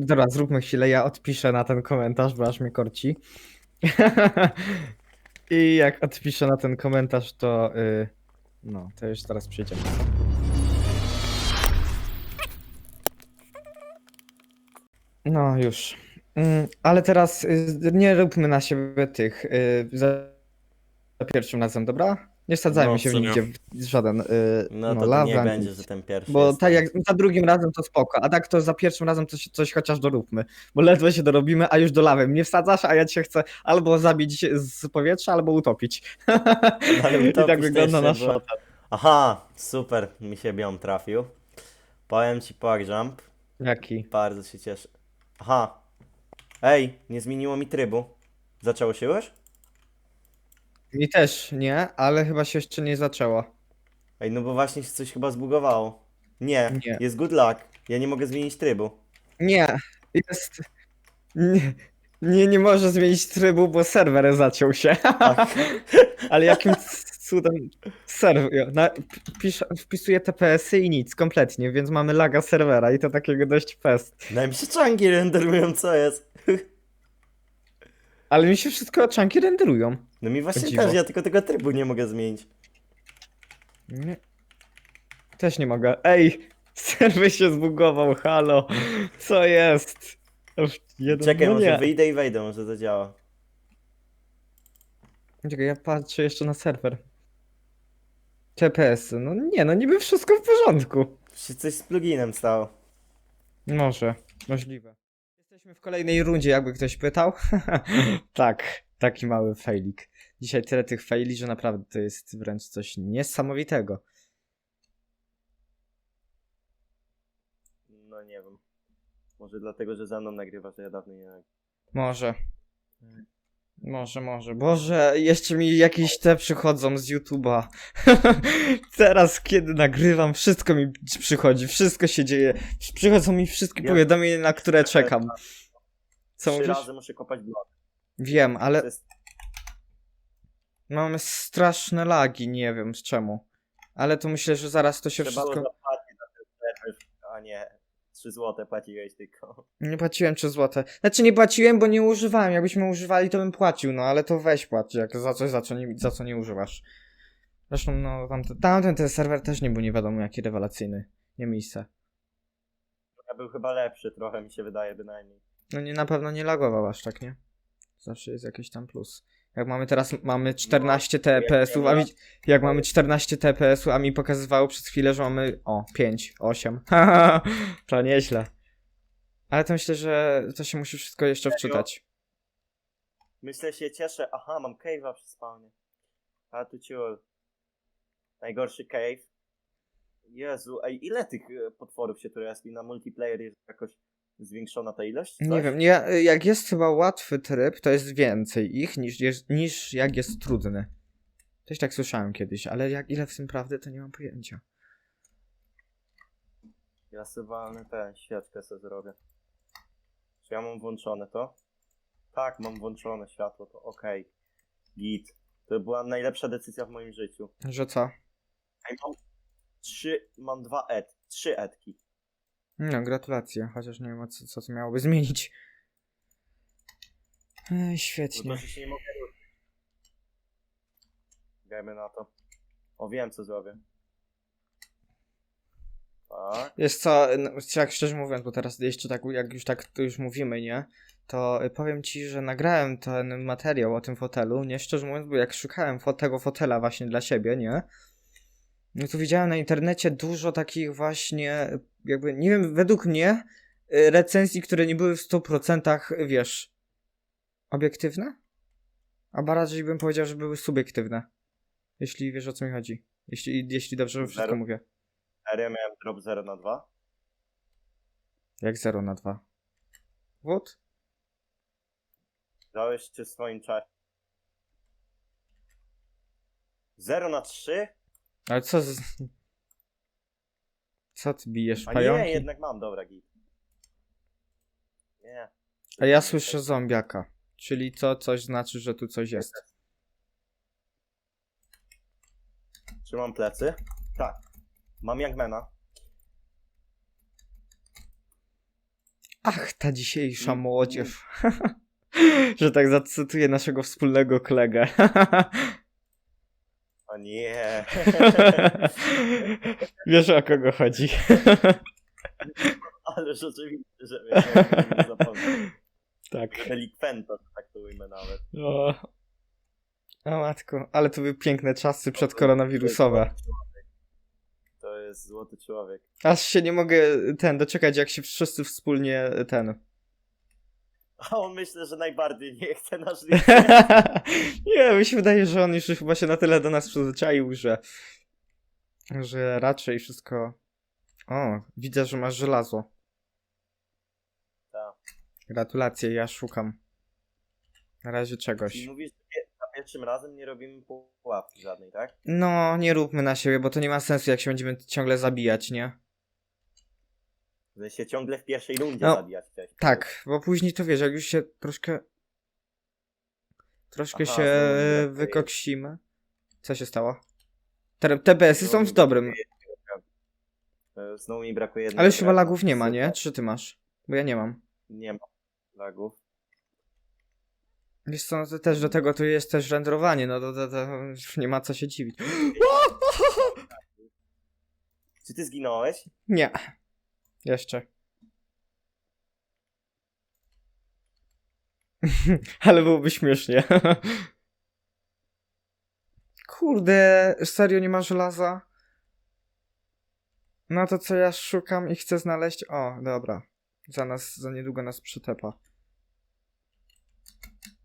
Dobra, zróbmy chwilę, ja odpiszę na ten komentarz, bo aż mnie korci. I jak odpiszę na ten komentarz, to y, no, to już teraz przejdziemy. No już. Mm, ale teraz y, nie róbmy na siebie tych y, za pierwszym razem, dobra? Nie wsadzajmy No, się w nie. nigdzie w żaden. Y, No to lawa, nie nic. będzie, że ten pierwszy Bo jest tak jak za drugim razem to spoko, a tak to za pierwszym razem to się coś chociaż doróbmy. Bo ledwo się dorobimy, a już do lawy mnie wsadzasz, a ja cię chcę albo zabić z powietrza, albo utopić. Ale I tak to wygląda jeszcze nasza. było- Aha, super, mi się biom trafił. Powiem ci jump, Jaki? bardzo się cieszę. Aha, ej, nie zmieniło mi trybu. Zaczęło się już? Mi też nie, ale chyba się jeszcze nie zaczęło. Ej, no bo właśnie się coś chyba zbugowało. Nie, Nie. jest good luck. Ja nie mogę zmienić trybu. Nie, jest. Nie, nie, nie może zmienić trybu, bo serwer zaciął się. Ach, Ale jakim cudem serwer. Na, pisz, wpisuję TPS-y i nic, kompletnie, więc mamy laga serwera i to takiego dość pest. daj mi się czanki renderują, co jest? Ale mi się wszystko czanki renderują. No mi właśnie dziwo. też, ja tylko tego trybu nie mogę zmienić. Nie. Też nie mogę. Ej! Serwer się zbugował, halo! Co jest? Już Jeden, Czekaj, no może nie. wyjdę i wejdę, może to działa. Czekaj, ja patrzę jeszcze na serwer. TPS, no nie, no niby wszystko w porządku. Się coś z pluginem stało. Może, możliwe. Jesteśmy w kolejnej rundzie, jakby ktoś pytał. tak, taki mały failik. Dzisiaj tyle tych faili, że naprawdę to jest wręcz coś niesamowitego. No nie wiem. Może dlatego, że za mną nagrywasz, a ja dawno nie. Może. Może, może. Boże, jeszcze mi jakieś te przychodzą z YouTube'a. Teraz, kiedy nagrywam, wszystko mi przychodzi, wszystko się dzieje. Przychodzą mi wszystkie Ja- powiadomienia, na które czekam. Co Trzy mówisz? razy muszę kopać blok. Wiem, ale To jest... mamy straszne lagi, nie wiem z czemu. Ale to myślę, że zaraz to się Trzeba wszystko... zapłacić za ten serwer, a nie 3 złote płaciłeś tylko. Nie płaciłem 3 złote. Znaczy nie płaciłem, bo nie używałem. Jakbyśmy używali, to bym płacił, no ale to weź płać, jak za coś, za co nie, za co nie używasz. Zresztą, no tamten, tamten ten serwer też nie był nie wiadomo jaki rewelacyjny. Nie miejsce. Ja był chyba lepszy trochę, mi się wydaje bynajmniej. No nie, na pewno nie lagował aż tak, nie? Zawsze jest jakiś tam plus. Jak mamy teraz, mamy 14 TPS-ów, a mi, jak mamy 14 TPS-ów, a mi pokazywało przez chwilę, że mamy, o, 5, 8. to nieźle. Ale to myślę, że to się musi wszystko jeszcze wczytać. Myślę się cieszę, aha, mam cave'a przy spawnie. A tu ciul. Najgorszy cave. Jezu, ej, ile tych e, potworów się tu respi na multiplayer jest jakoś zwiększona ta ilość? Nie Coś? wiem, ja, jak jest chyba łatwy tryb, to jest więcej ich niż, jest, niż jak jest trudny. Też tak słyszałem kiedyś, ale jak ile w tym prawdy, to nie mam pojęcia. Ja sobie tę świeczkę sobie zrobię. Czy ja mam włączone to? Tak, mam włączone światło, to okej. Git. To była najlepsza decyzja w moim życiu. Że co? Ej, mam trzy, mam dwa ed, trzy edki. No, gratulacje, chociaż nie wiem, co, co to miałoby zmienić. Bo świetnie. że się nie mogę ruszyć. Grajmy na to. O, wiem co zrobię. Tak. Co, no, jak szczerze mówiąc, bo teraz jeszcze tak, jak już tak tu już mówimy, nie? To y, powiem ci, że nagrałem ten materiał o tym fotelu, nie? Szczerze mówiąc, bo jak szukałem tego fotela właśnie dla siebie, nie? No to widziałem na internecie dużo takich właśnie, y, jakby, nie wiem, według mnie y, recenzji, które nie były w 100% wiesz, obiektywne? A bardziej bym powiedział, że były subiektywne. Jeśli wiesz o co mi chodzi. Jeśli, jeśli dobrze wszystko Zero. mówię. Serio miałem drop 0 na 2. Jak 0 na 2? What? Dałeś czy swoim czasie. 0 na 3? Ale co z... Co ty bijesz, A pająki? nie, jednak mam, dobra git. Nie. A ja słyszę zombiaka. Czyli to coś znaczy, że tu coś jest. Czy mam plecy? Tak. Mam Youngmana. Ach, ta dzisiejsza Mm. młodzież. Że tak zacytuję naszego wspólnego kolegę. Nie. Wiesz o kogo chodzi. Ale rzeczywiście, że nie tak. Delikwenta, tak to ujmę nawet. O. o matko, ale to były piękne czasy przedkoronawirusowe. To jest złoty człowiek. Aż się nie mogę ten doczekać, jak się wszyscy wspólnie ten. A on myślę, że najbardziej nie chce nas nie, mi się wydaje, że on już chyba się na tyle do nas przyzwyczaił, że. że raczej wszystko. O, widzę, że masz żelazo. Tak. Gratulacje, ja szukam. Na razie czegoś. mówisz, że za pierwszym razem nie robimy pułapki żadnej, tak? No, nie róbmy na siebie, bo to nie ma sensu, jak się będziemy ciągle zabijać, nie? Że się ciągle w pierwszej rundzie No, zabijać chciałeś. Tak, bo później to wiesz, jak już się troszkę. Troszkę Aha, się brakuje. wykoksimy. Co się stało? TBS-y są w dobrym. E, Znowu mi brakuje jednego Ale już chyba drewna. lagów nie ma, nie? Czy ty masz? Bo ja nie mam. Nie ma lagów. Wiesz co, no też do tego tu jest też renderowanie, no to, to, to już nie ma co się dziwić. Czy ty zginąłeś? Nie. Jeszcze. Ale byłoby śmiesznie. Kurde, serio nie ma żelaza? No to co ja szukam i chcę znaleźć? O, dobra. Za nas, za niedługo nas przytepa.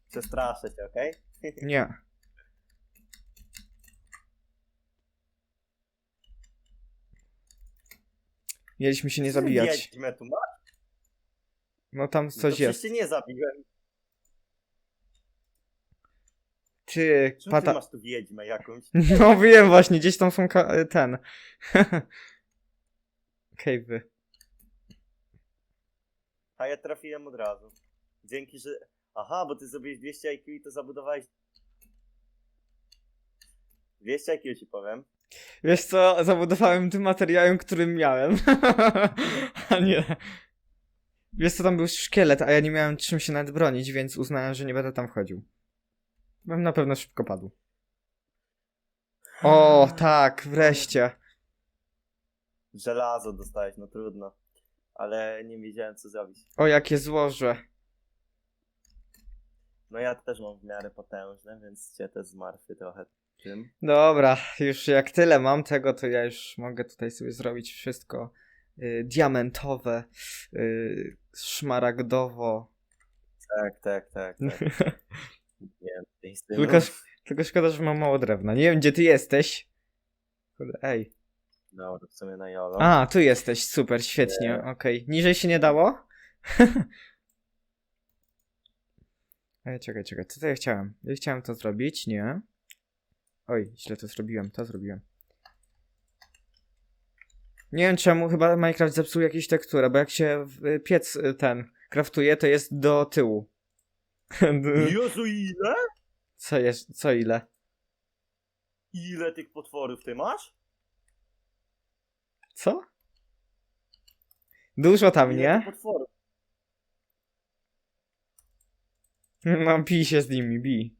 Przestraszę cię, okej? Nie. Mieliśmy się nie zabijać. Wiedźmę tu ma. No tam No to coś przecież jest. cię nie zabiłem. Ty, Czemu ty pata... masz tu wiedźmę jakąś? No wiem właśnie, gdzieś tam są ka- ten. Cave'y. A ja trafiłem od razu. Dzięki, że... Aha, bo ty zrobiłeś 200 IQ i to zabudowałeś... 200 IQ ci powiem. Wiesz co, zabudowałem tym materiałem, którym miałem. a nie. Wiesz co, tam był szkielet, a ja nie miałem czym się nawet bronić, więc uznałem, że nie będę tam wchodził. Bym na pewno szybko padł. O, tak, wreszcie. Żelazo dostałeś, no trudno. Ale nie wiedziałem co zrobić. O, jakie złoże. No ja też mam w miarę potężne, więc cię też zmartwię trochę tym. Dobra, już jak tyle mam tego, to ja już mogę tutaj sobie zrobić wszystko y, diamentowe, y, szmaragdowo. Tak, tak, tak. tak. Nie. Tylko, tylko szkoda, że mam mało drewna. Nie wiem, gdzie ty jesteś. Kurde, ej. Dobra, w sumie na jolo. A, tu jesteś, super, świetnie, okej. Niżej się nie dało? Ej, czekaj, czekaj, co to ja chciałem? Ja chciałem to zrobić, nie? Oj, źle to zrobiłem, to zrobiłem. Nie wiem czemu, chyba Minecraft zepsuł jakieś tekturę, bo jak się w- piec y, ten kraftuje, to jest do tyłu. Jezu, ile? co jest, co ile? Ile tych potworów ty masz? Co? Dużo tam, Ile nie? potworów? No, bij się z nimi, bij.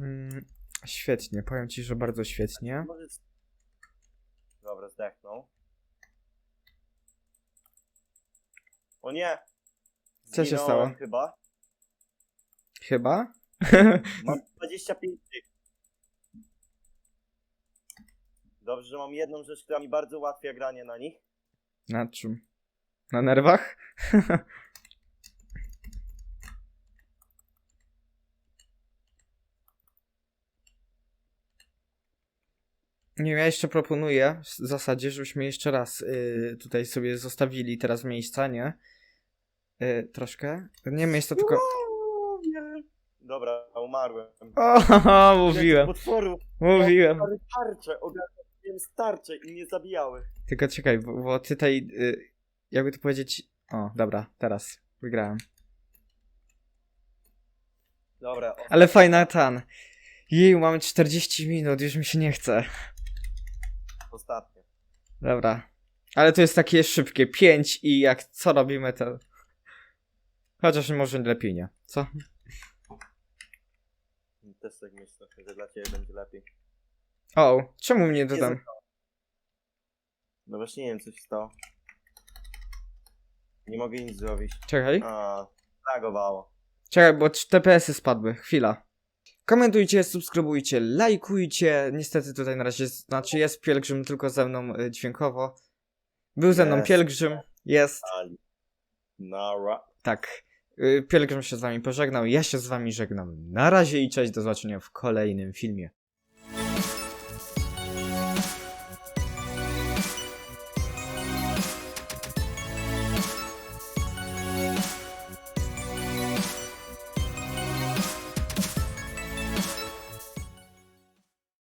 Mm, świetnie, powiem ci, że bardzo świetnie. Dobra, zdechnął. O nie! Co się stało? chyba. Chyba? Mam 25 tych. Dobrze, że mam jedną rzecz, która mi bardzo ułatwia granie na nich. Na czym? Na nerwach? Nie ja jeszcze proponuję w zasadzie, żebyśmy jeszcze raz y, tutaj sobie zostawili teraz miejsca, nie? Y, troszkę. Nie miejsca, tylko... Uuu, nie. Dobra, umarłem. O, mówiłem, Potworów, mówiłem. tarcze, ogarnąłem starcze i mnie zabijały. Tylko czekaj, bo, bo tutaj, y, jakby to powiedzieć... O, dobra, teraz wygrałem. Dobra, o, Ale fajna tan. Jej, mamy 40 minut, już mi się nie chce. Ostatnie. Dobra. Ale to jest takie szybkie. 5 i jak co robimy to... Chociaż może lepiej nie. Co? Też tak myślę, że dla ciebie będzie lepiej. O, czemu mnie to tam... No właśnie nie wiem, co się stało. Nie mogę nic zrobić. Czekaj. A, lagowało. Czekaj, bo TPS-y spadły. Chwila. Komentujcie, subskrybujcie, lajkujcie. Niestety tutaj na razie, znaczy jest pielgrzym tylko ze mną y, dźwiękowo. Był ze mną Jest. pielgrzym. Jest. Nara. Tak. Y, Pielgrzym się z wami pożegnał. Ja się z wami żegnam. Na razie i cześć. Do zobaczenia w kolejnym filmie.